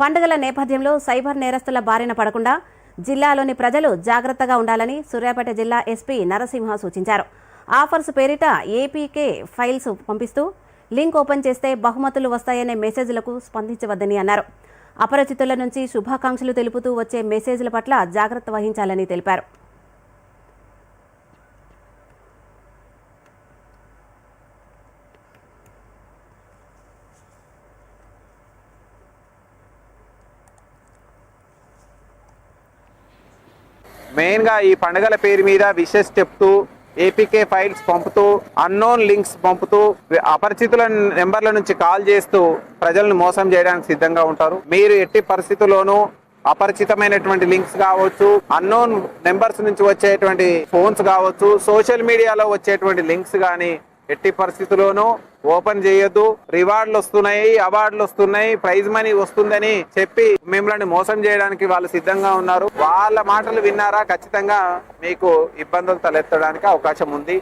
పండుగల నేపథ్యంలో సైబర్ నేరస్తుల బారిన పడకుండా జిల్లాలోని ప్రజలు జాగ్రత్తగా ఉండాలని సూర్యాపేట జిల్లా ఎస్పీ నరసింహ సూచించారు. ఆఫర్స్ పేరిట ఏపీకే ఫైల్స్ పంపిస్తూ లింక్ ఓపెన్ చేస్తే బహుమతులు వస్తాయనే మెసేజ్లకు స్పందించవద్దని అన్నారు. అపరిచితుల నుంచి శుభాకాంక్షలు తెలుపుతూ వచ్చే మెసేజ్ల పట్ల జాగ్రత్త వహించాలని తెలిపారు. మెయిన్గా ఈ పండుగల పేరు మీద విషెస్ చెప్తూ ఏపీకే ఫైల్స్ పంపుతూ అన్నోన్ లింక్స్ పంపుతూ అపరిచితుల నెంబర్ల నుంచి కాల్ చేస్తూ ప్రజలను మోసం చేయడానికి సిద్ధంగా ఉంటారు. మీరు ఎట్టి పరిస్థితుల్లోనూ అపరిచితమైనటువంటి లింక్స్ కావచ్చు అన్నోన్ నెంబర్స్ నుంచి వచ్చేటువంటి ఫోన్స్ కావచ్చు సోషల్ మీడియాలో వచ్చేటువంటి లింక్స్ కానీ ఎట్టి పరిస్థితుల్లోనూ ఓపెన్ చేయొద్దు. రివార్డులు వస్తున్నాయి అవార్డులు వస్తున్నాయి ప్రైజ్ మనీ వస్తుందని చెప్పి మిమ్మల్ని మోసం చేయడానికి వాళ్ళు సిద్ధంగా ఉన్నారు. వాళ్ళ మాటలు విన్నారా? ఖచ్చితంగా మీకు ఇబ్బందులు తలెత్తడానికి అవకాశం ఉంది.